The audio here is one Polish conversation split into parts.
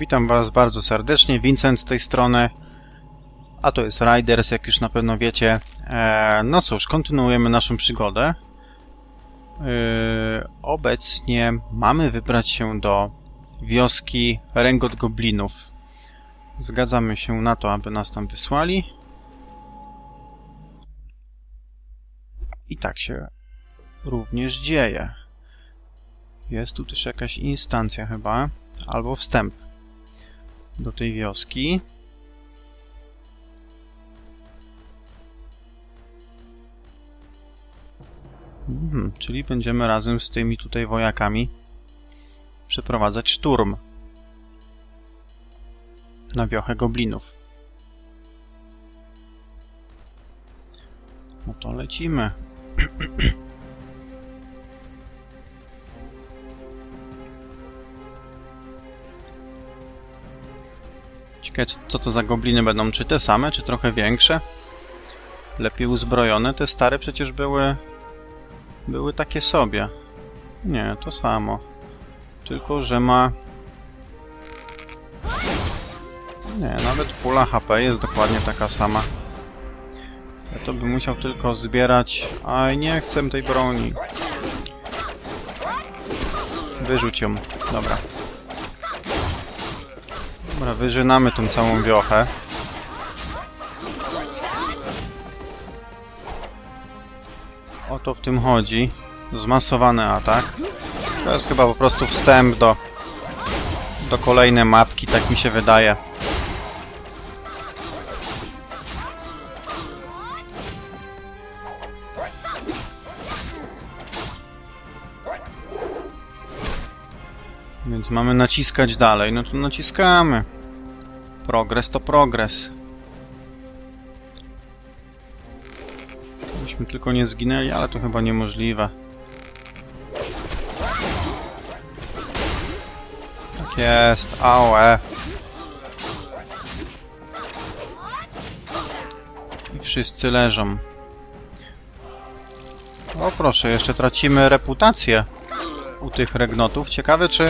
Witam Was bardzo serdecznie, Vincent z tej strony, a to jest Riders, jak już na pewno wiecie. E, no cóż, kontynuujemy naszą przygodę. E, obecnie mamy wybrać się do wioski Rengot Goblinów. Zgadzamy się na to, aby nas tam wysłali. I tak się również dzieje. Jest tu też jakaś instancja chyba, albo wstęp do tej wioski. Hmm, czyli będziemy razem z tymi tutaj wojakami przeprowadzać szturm na wiochę goblinów. No to lecimy. Ciekawe, co to za gobliny będą. Czy te same, czy trochę większe? Lepiej uzbrojone. Te stare przecież były... Były takie sobie. Nie, to samo. Tylko, że ma... Nie, nawet pula HP jest dokładnie taka sama. Ja to bym musiał tylko zbierać... Aj, nie chcę tej broni. Wyrzuć ją. Dobra. Dobra, wyżynamy tą całą wiochę. O to w tym chodzi. Zmasowany atak. To jest chyba po prostu wstęp do, do kolejnej mapki, tak mi się wydaje. Mamy naciskać dalej. No to naciskamy. Progres to progres. Myśmy tylko nie zginęli, ale to chyba niemożliwe. Tak jest. Ałe. I wszyscy leżą. O proszę, jeszcze tracimy reputację u tych regnotów. Ciekawe, czy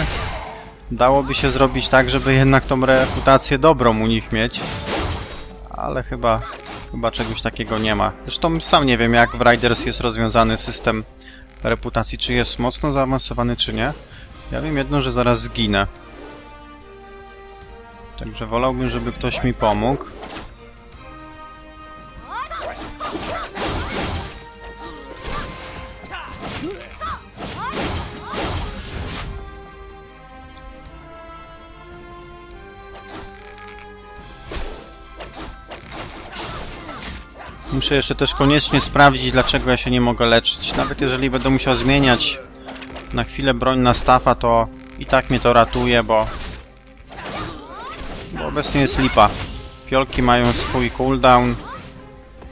dałoby się zrobić tak, żeby jednak tą reputację dobrą u nich mieć. Ale chyba, chyba czegoś takiego nie ma. Zresztą sam nie wiem, jak w Riders jest rozwiązany system reputacji. Czy jest mocno zaawansowany, czy nie. Ja wiem jedno, że zaraz zginę. Także wolałbym, żeby ktoś mi pomógł. Muszę jeszcze też koniecznie sprawdzić, dlaczego ja się nie mogę leczyć. Nawet jeżeli będę musiał zmieniać na chwilę broń na stafa, to i tak mnie to ratuje, bo... Bo obecnie jest lipa. Fiolki mają swój cooldown.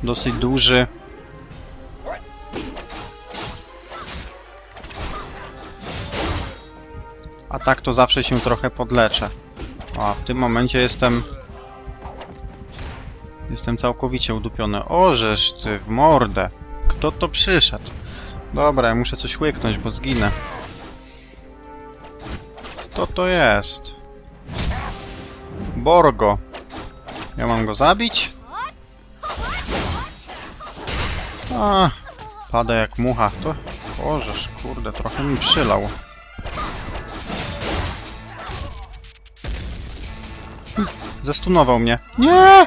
Dosyć duży. A tak to zawsze się trochę podleczę. O, w tym momencie jestem Jestem całkowicie udupiony. Ożeż ty, w mordę. Kto to przyszedł? Dobra, ja muszę coś łyknąć, bo zginę. Kto to jest? Borgo. Ja mam go zabić? A, pada jak mucha. To... Ożeż, kurde, trochę mi przylał. Zastunował mnie. Nie!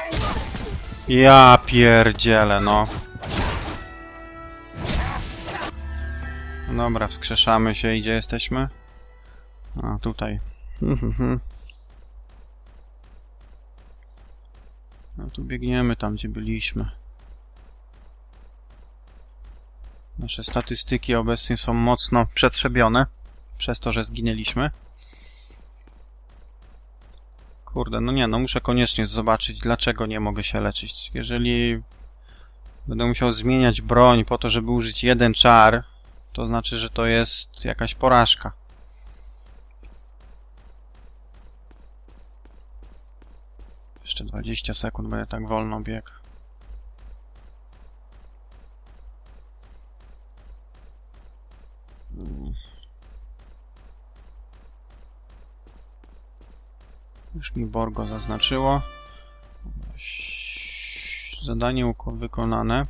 Ja pierdzielę, no. Dobra, wskrzeszamy się. Gdzie jesteśmy? A, tutaj. No tu biegniemy tam, gdzie byliśmy. Nasze statystyki obecnie są mocno przetrzebione przez to, że zginęliśmy. Kurde, no nie, no muszę koniecznie zobaczyć, dlaczego nie mogę się leczyć. Jeżeli będę musiał zmieniać broń po to, żeby użyć jeden czar, to znaczy, że to jest jakaś porażka. Jeszcze 20 sekund będę tak wolno biegł. Już mi Borgo zaznaczyło. Zadanie wykonane.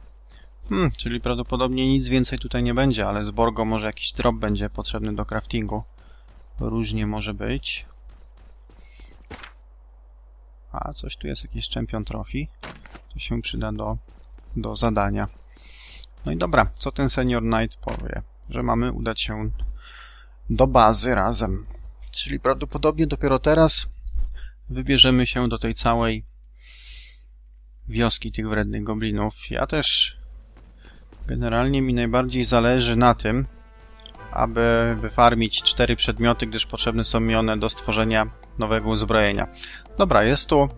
Hmm, czyli prawdopodobnie nic więcej tutaj nie będzie, ale z Borgo może jakiś drop będzie potrzebny do craftingu. Różnie może być. A, coś tu jest, jakiś Champion Trophy. To się przyda do, do zadania. No i dobra, co ten Senior Knight powie? Że mamy udać się do bazy razem. Czyli prawdopodobnie dopiero teraz wybierzemy się do tej całej wioski tych wrednych goblinów. Ja też generalnie mi najbardziej zależy na tym, aby wyfarmić cztery przedmioty, gdyż potrzebne są mi one do stworzenia nowego uzbrojenia. Dobra, jest tu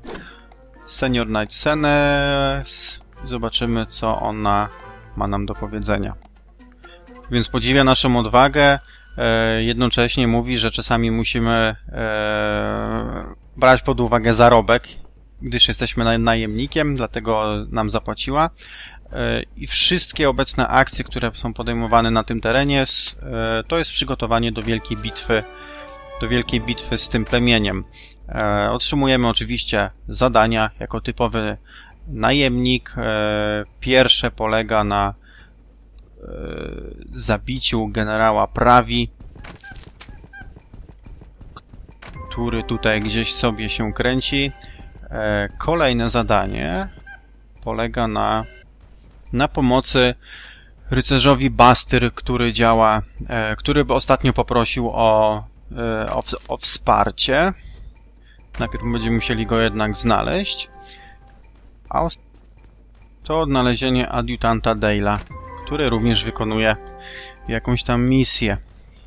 Senior Knight Senes. Zobaczymy, co ona ma nam do powiedzenia. Więc podziwia naszą odwagę. E, jednocześnie mówi, że czasami musimy e, brać pod uwagę zarobek, gdyż jesteśmy naj najemnikiem, dlatego nam zapłaciła. E, I wszystkie obecne akcje, które są podejmowane na tym terenie, e, to jest przygotowanie do wielkiej bitwy, do wielkiej bitwy z tym plemieniem. E, Otrzymujemy oczywiście zadania jako typowy najemnik. Pierwsze polega na zabiciu generała Prawi, który tutaj gdzieś sobie się kręci. E, Kolejne zadanie polega na, na pomocy rycerzowi Bastyr, który działa, e, który ostatnio poprosił o, e, o, o wsparcie. Najpierw będziemy musieli go jednak znaleźć. A to odnalezienie adiutanta Dale'a, który również wykonuje jakąś tam misję.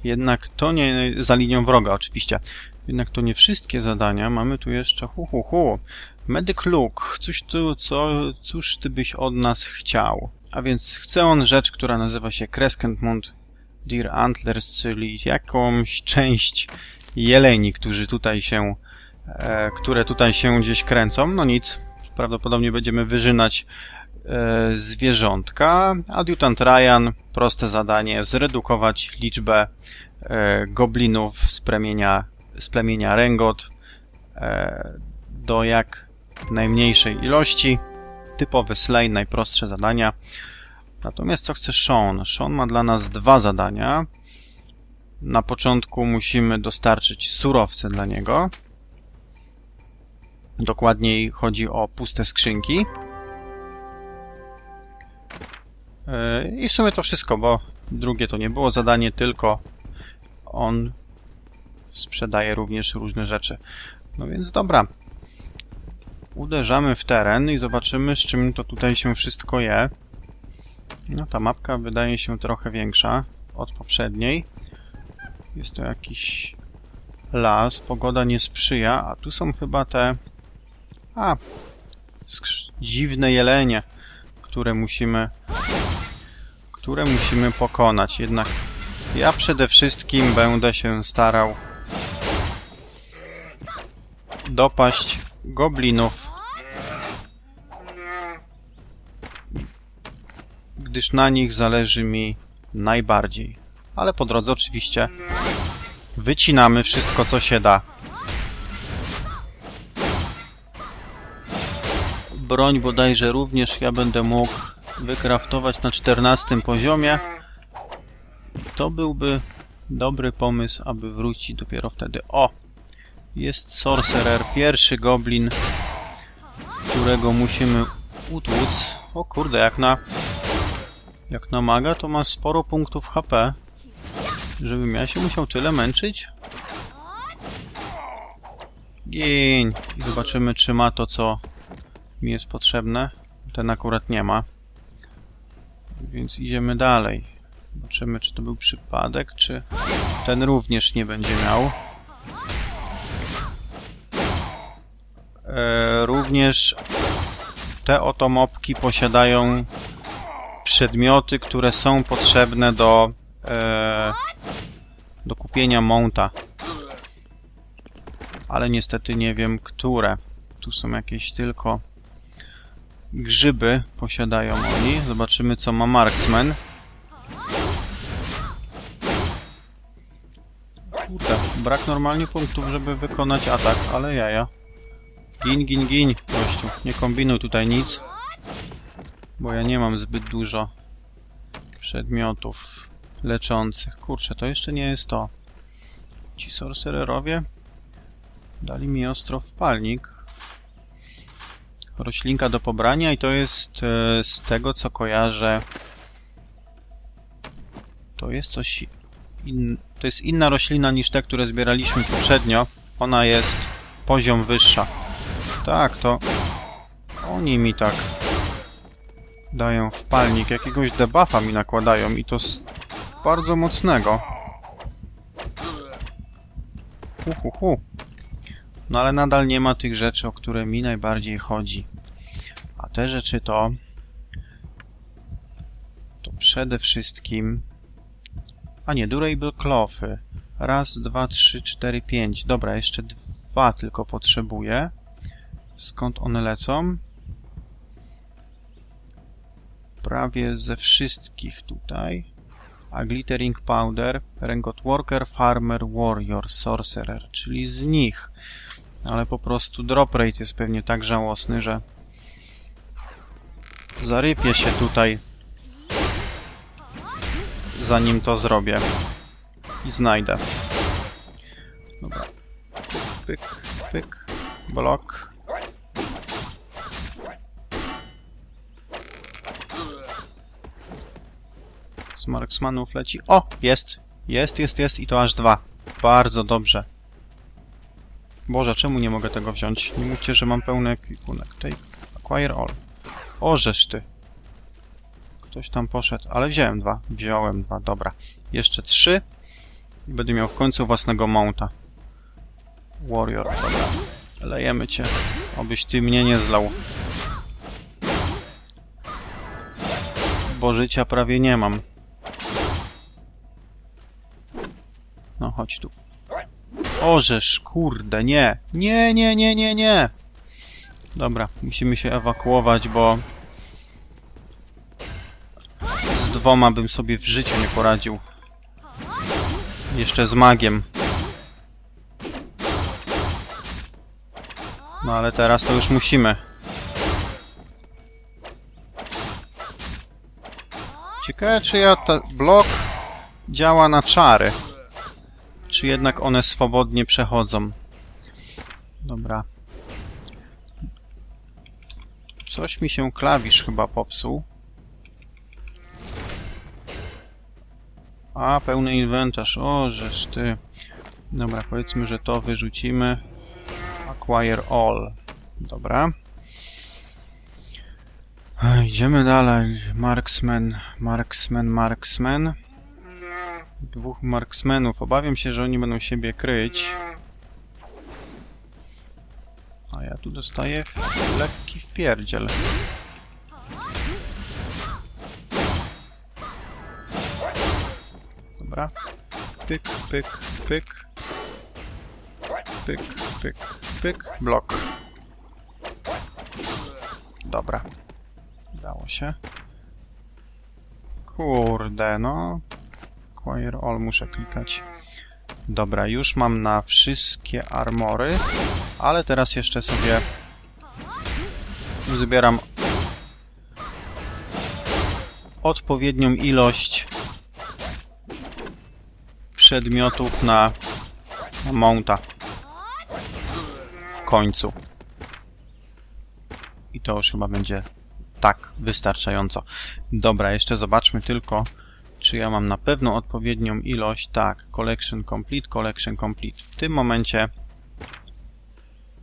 Jednak to nie za linią wroga, oczywiście. Jednak to nie wszystkie zadania. Mamy tu jeszcze hu hu hu. Medic Luke, coś tu, co, cóż ty byś od nas chciał? A więc chce on rzecz, która nazywa się Crescent Mount Deer Antlers, czyli jakąś część jeleni, którzy tutaj się, e, które tutaj się gdzieś kręcą. No nic, prawdopodobnie będziemy wyżynać e, zwierzątka. Adiutant Ryan, proste zadanie, zredukować liczbę e, goblinów z plemienia, z plemienia Rengot e, do jak najmniejszej ilości. Typowy slay, najprostsze zadania. Natomiast co chce Sean? Sean ma dla nas dwa zadania. Na początku musimy dostarczyć surowce dla niego. Dokładniej chodzi o puste skrzynki. Yy, I w sumie to wszystko, bo drugie to nie było zadanie, tylko on sprzedaje również różne rzeczy. No więc dobra. Uderzamy w teren i zobaczymy, z czym to tutaj się wszystko je. No ta mapka wydaje się trochę większa od poprzedniej. Jest to jakiś las, pogoda nie sprzyja, a tu są chyba te... A, dziwne jelenie, które musimy... które musimy pokonać. Jednak ja przede wszystkim będę się starał dopaść goblinów, gdyż na nich zależy mi najbardziej. Ale po drodze oczywiście wycinamy wszystko, co się da. Broń bodajże również ja będę mógł wykraftować na 14 poziomie. To byłby dobry pomysł, aby wrócić dopiero wtedy. O! Jest Sorcerer, pierwszy goblin, którego musimy utłuc. O kurde, jak na... Jak na maga, to ma sporo punktów HP. Żebym ja się musiał tyle męczyć? Gin! I zobaczymy, czy ma to, co mi jest potrzebne. Ten akurat nie ma. Więc idziemy dalej. Zobaczymy, czy to był przypadek, czy ten również nie będzie miał. Również te oto mopki posiadają przedmioty, które są potrzebne do e, do kupienia mounta. Ale niestety nie wiem, które. Tu są jakieś tylko grzyby posiadają oni. Zobaczymy, co ma Marksman. Kurde, brak normalnie punktów, żeby wykonać atak, ale jaja. Gin, gin, gin, gościu. Nie kombinuj tutaj nic. Bo ja nie mam zbyt dużo przedmiotów leczących. Kurczę, to jeszcze nie jest to. Ci sorcererowie dali mi ostro wpalnik. Roślinka do pobrania i to jest e, z tego co kojarzę to jest coś in... to jest inna roślina niż te, które zbieraliśmy poprzednio. Ona jest poziom wyższa. Tak, to oni mi tak dają wpalnik. Jakiegoś debuffa mi nakładają i to z bardzo mocnego. Hu, hu, hu. No ale nadal nie ma tych rzeczy, o które mi najbardziej chodzi. A te rzeczy to... To przede wszystkim... A nie, durable clothy. Raz, dwa, trzy, cztery, pięć. Dobra, jeszcze dwa tylko potrzebuję. Skąd one lecą? Prawie ze wszystkich tutaj. A glittering powder, rengot worker, farmer, warrior, sorcerer, czyli z nich. Ale po prostu drop rate jest pewnie tak żałosny, że zarypię się tutaj zanim to zrobię i znajdę. Dobra. Pyk, pyk, blok. Marksmanów leci. O! Jest! Jest, jest, jest i to aż dwa. Bardzo dobrze. Boże, czemu nie mogę tego wziąć? Nie mówcie, że mam pełny ekwipunek. Take, acquire all. Ożeż ty. Ktoś tam poszedł, ale wziąłem dwa. Wziąłem dwa, dobra. Jeszcze trzy. I będę miał w końcu własnego mounta. Warrior, dobra. Lejemy cię. Obyś ty mnie nie zlał. Bo życia prawie nie mam. No, chodź tu. Ożeż, kurde, nie. Nie, nie, nie, nie, nie. Dobra, musimy się ewakuować, bo... Z dwoma bym sobie w życiu nie poradził. Jeszcze z magiem. No ale teraz to już musimy. Ciekawe, czy ja ta blok działa na czary. Czy jednak one swobodnie przechodzą. Dobra. Coś mi się klawisz chyba popsuł. A, pełny inwentarz. O, żeż ty. Dobra, powiedzmy, że to wyrzucimy. Acquire all. Dobra. Idziemy dalej. Marksman, marksman, marksman. Dwóch marksmenów. Obawiam się, że oni będą siebie kryć. A ja tu dostaję lekki wpierdziel. Dobra. Pyk, pyk, pyk. Pyk, pyk, pyk. Blok. Dobra. Udało się. Kurde, no. Acquire all muszę klikać. Dobra, już mam na wszystkie armory, ale teraz jeszcze sobie zbieram odpowiednią ilość przedmiotów na mounta. W końcu. I to już chyba będzie tak wystarczająco. Dobra, jeszcze zobaczmy tylko, czy ja mam na pewno odpowiednią ilość. Tak, collection complete, collection complete. W tym momencie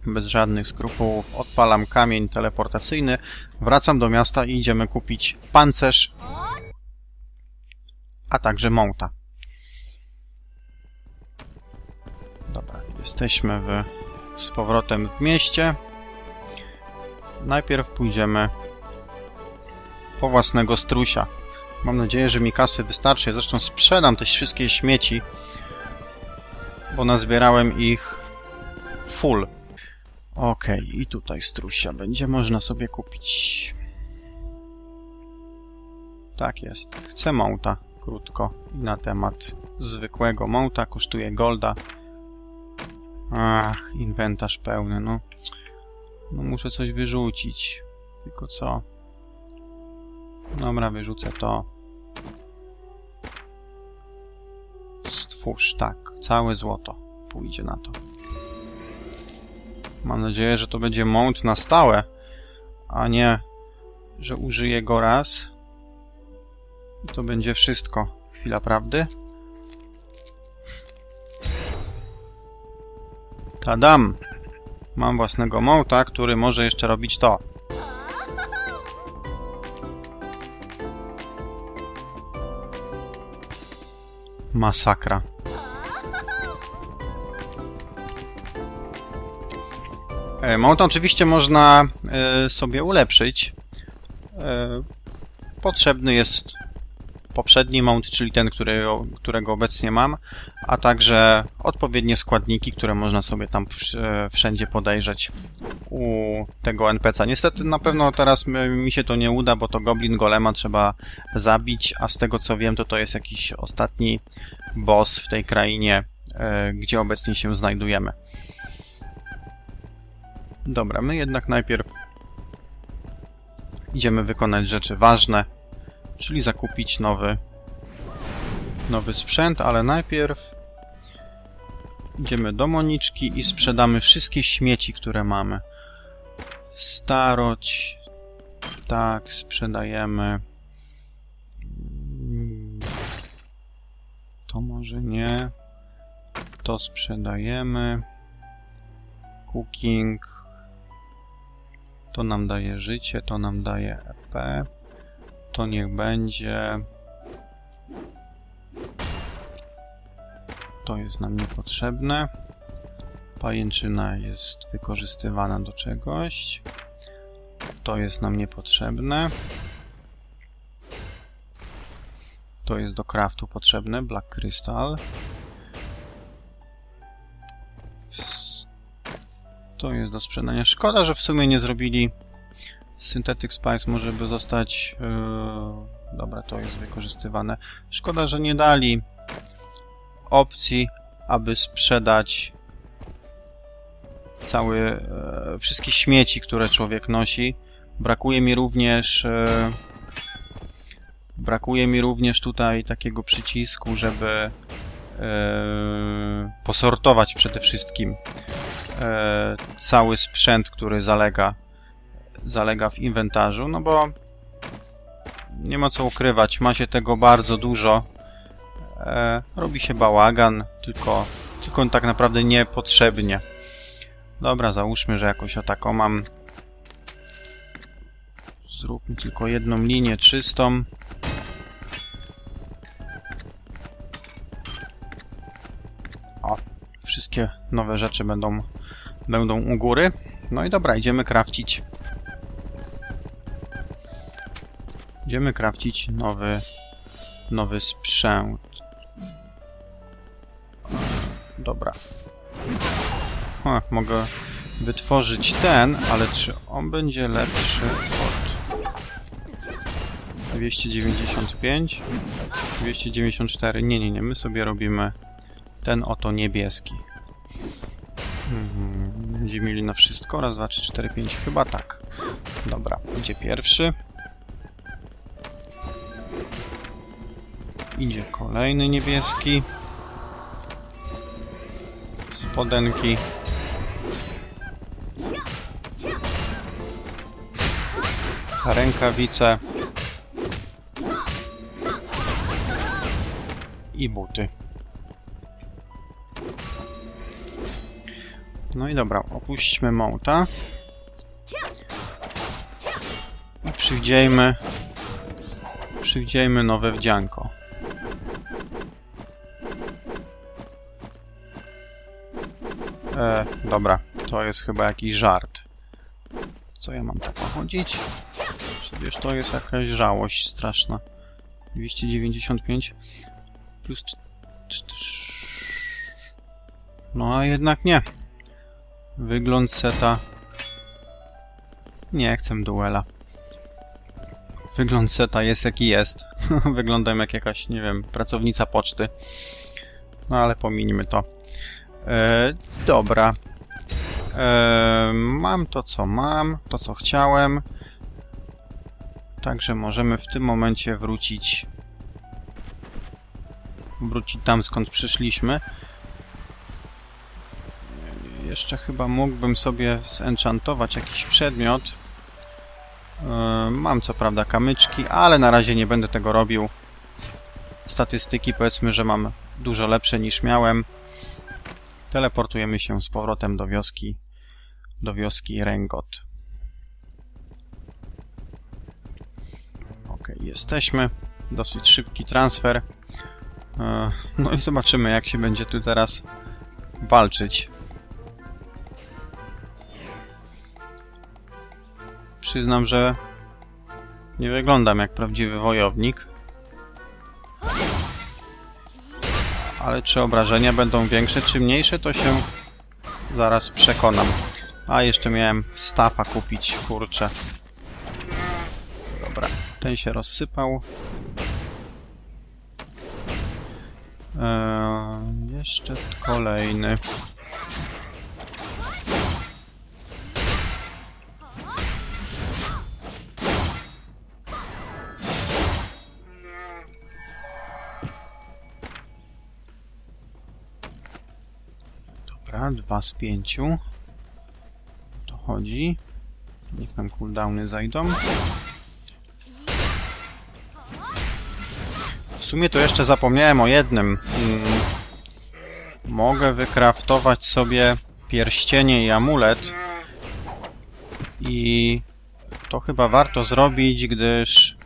bez żadnych skrupułów odpalam kamień teleportacyjny, wracam do miasta i idziemy kupić pancerz, a także mounta. Dobra, jesteśmy w, z powrotem w mieście. Najpierw pójdziemy po własnego strusia. Mam nadzieję, że mi kasy wystarczy. Zresztą sprzedam te wszystkie śmieci, bo nazbierałem ich full. Ok, i tutaj strusia będzie można sobie kupić. Tak jest. Chcę mounta, krótko. I na temat zwykłego mounta kosztuje golda. Ach, inwentarz pełny, no. No muszę coś wyrzucić. Tylko co? Dobra, wyrzucę to. Stwórz, tak. Całe złoto pójdzie na to. Mam nadzieję, że to będzie mount na stałe, a nie, że użyję go raz. I to będzie wszystko. Chwila prawdy. Tadam! Mam własnego mołta, który może jeszcze robić to. Masakra. E, Mołta oczywiście można e, sobie ulepszyć. E, Potrzebny jest poprzedni mount, czyli ten, który, którego obecnie mam, a także odpowiednie składniki, które można sobie tam wszędzie podejrzeć u tego NPC. Niestety na pewno teraz mi się to nie uda, bo to Goblin Golema trzeba zabić, a z tego co wiem to to jest jakiś ostatni boss w tej krainie, gdzie obecnie się znajdujemy. Dobra, my jednak najpierw idziemy wykonać rzeczy ważne, czyli zakupić nowy, nowy sprzęt, ale najpierw idziemy do Moniczki i sprzedamy wszystkie śmieci, które mamy. Staroć, tak, sprzedajemy. To może nie. To sprzedajemy. Cooking. To nam daje życie, to nam daje EP. To niech będzie. To jest nam niepotrzebne. Pajęczyna jest wykorzystywana do czegoś. To jest nam niepotrzebne. To jest do craftu potrzebne, Black Crystal. To jest do sprzedania. Szkoda, że w sumie nie zrobili Synthetic Spice może by zostać... Yy, dobra, to jest wykorzystywane. Szkoda, że nie dali opcji, aby sprzedać cały, e, wszystkie śmieci, które człowiek nosi. Brakuje mi również e, brakuje mi również tutaj takiego przycisku, żeby posortować przede wszystkim e, cały sprzęt, który zalega, zalega w inwentarzu, no bo nie ma co ukrywać, ma się tego bardzo dużo. E, robi się bałagan, tylko, tylko tak naprawdę niepotrzebnie. Dobra, załóżmy, że jakoś o mam. Zróbmy tylko jedną linię czystą. O, wszystkie nowe rzeczy będą, będą u góry. No i dobra, idziemy krawcić. Idziemy krawcić nowy, nowy sprzęt. Dobra. Ha, mogę wytworzyć ten, ale czy on będzie lepszy od 295? 294? Nie, nie, nie. My sobie robimy ten oto niebieski. Mhm. Będziemy mieli na wszystko. Raz, dwa, trzy, cztery, pięć. Chyba tak. Dobra, idzie pierwszy. Idzie kolejny niebieski. Spodenki. Rękawice. I buty. No i dobra, opuśćmy mołta. I przywdziejmy... Przywdziejmy nowe wdzianko. E, dobra, to jest chyba jakiś żart. Co ja mam tak pochodzić? Przecież to jest jakaś żałość straszna. 295 plus... No a jednak nie. Wygląd seta... Nie chcę duela. Wygląd seta jest jaki jest. Wyglądam jak jakaś, nie wiem, pracownica poczty. No ale pominimy to. E, dobra. E, mam to, co mam, to, co chciałem. Także możemy w tym momencie wrócić wrócić tam, skąd przyszliśmy. Jeszcze chyba mógłbym sobie zenchantować jakiś przedmiot. E, mam co prawda kamyczki, ale na razie nie będę tego robił. Statystyki powiedzmy, że mam dużo lepsze niż miałem. Teleportujemy się z powrotem do wioski, do wioski Rengot. Ok, jesteśmy. Dosyć szybki transfer. E, no i zobaczymy, jak się będzie tu teraz walczyć. Przyznam, że nie wyglądam jak prawdziwy wojownik. Ale czy obrażenia będą większe czy mniejsze, to się zaraz przekonam. A, jeszcze miałem stafa kupić, kurczę. Dobra, ten się rozsypał. Eee, jeszcze kolejny. Dobra, dwa z pięciu. To chodzi. Niech nam cooldowny zajdą. W sumie to jeszcze zapomniałem o jednym. Mm, mogę wykraftować sobie pierścienie i amulet. I to chyba warto zrobić, gdyż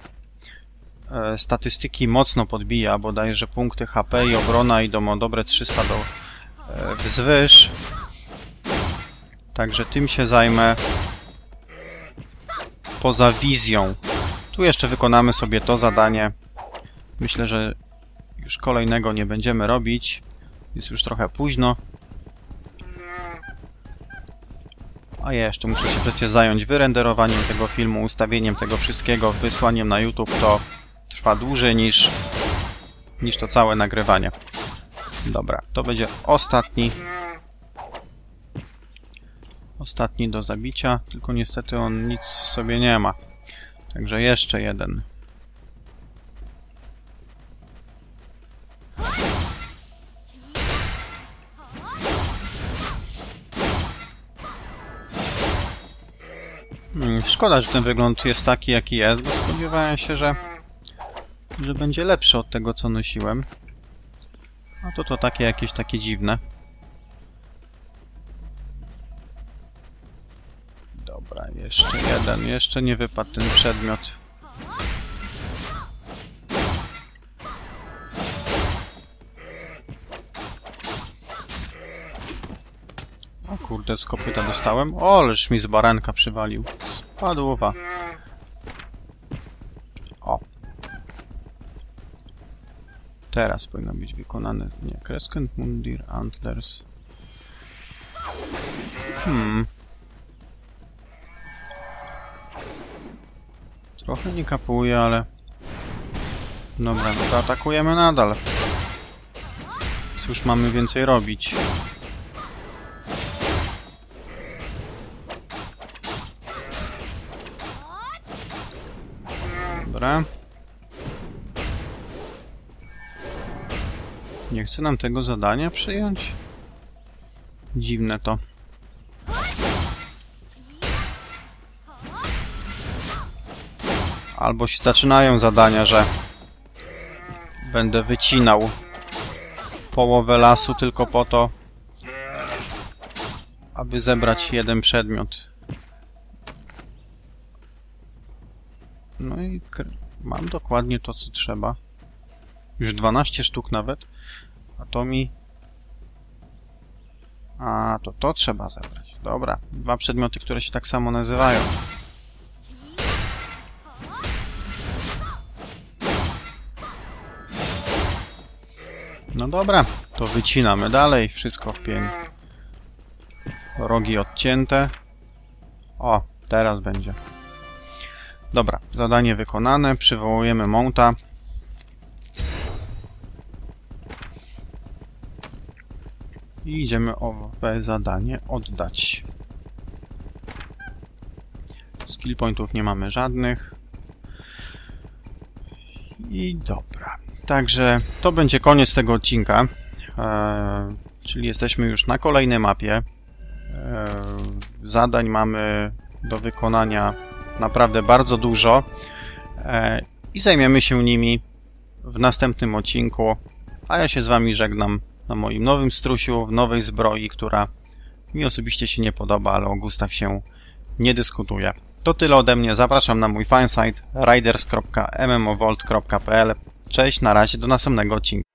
e, statystyki mocno podbija, bodajże punkty HP i obrona idą o dobre 300 do e, wzwyż. Także tym się zajmę poza wizją. Tu jeszcze wykonamy sobie to zadanie. Myślę, że już kolejnego nie będziemy robić. Jest już trochę późno. A ja jeszcze muszę się przecież zająć wyrenderowaniem tego filmu, ustawieniem tego wszystkiego, wysłaniem na YouTube. To trwa dłużej niż, niż to całe nagrywanie. Dobra, to będzie ostatni. Ostatni do zabicia, tylko niestety on nic sobie nie ma. Także jeszcze jeden. Hmm, szkoda, że ten wygląd jest taki, jaki jest, bo spodziewałem się, że, że będzie lepszy od tego, co nosiłem. A to to takie jakieś takie dziwne. Jeszcze jeden. Jeszcze nie wypadł ten przedmiot. O kurde, z kopyta dostałem. O, ależ mi z baranka przywalił. Spadłowa. O. Teraz powinno być wykonane. Nie, Crescent Mundir Antlers. Hmm. Trochę nie kapuje, ale... Dobra, no to atakujemy nadal. Cóż mamy więcej robić? Dobra. Nie chce nam tego zadania przyjąć? Dziwne to. Albo się zaczynają zadania, że będę wycinał połowę lasu tylko po to, aby zebrać jeden przedmiot. No i mam dokładnie to, co trzeba. Już 12 sztuk nawet. A to mi... A, to to trzeba zebrać. Dobra, dwa przedmioty, które się tak samo nazywają. No dobra, to wycinamy dalej. Wszystko w pień. Rogi odcięte. O, teraz będzie. Dobra, zadanie wykonane. Przywołujemy Monta. I idziemy owe zadanie oddać. Skill pointów nie mamy żadnych. I dobra. Także to będzie koniec tego odcinka. Eee, czyli jesteśmy już na kolejnej mapie. Eee, zadań mamy do wykonania naprawdę bardzo dużo. Eee, I zajmiemy się nimi w następnym odcinku. A ja się z Wami żegnam na moim nowym strusiu, w nowej zbroi, która mi osobiście się nie podoba, ale o gustach się nie dyskutuje. To tyle ode mnie. Zapraszam na mój fansite riders.mmovolt.pl. Cześć, na razie, do następnego odcinka.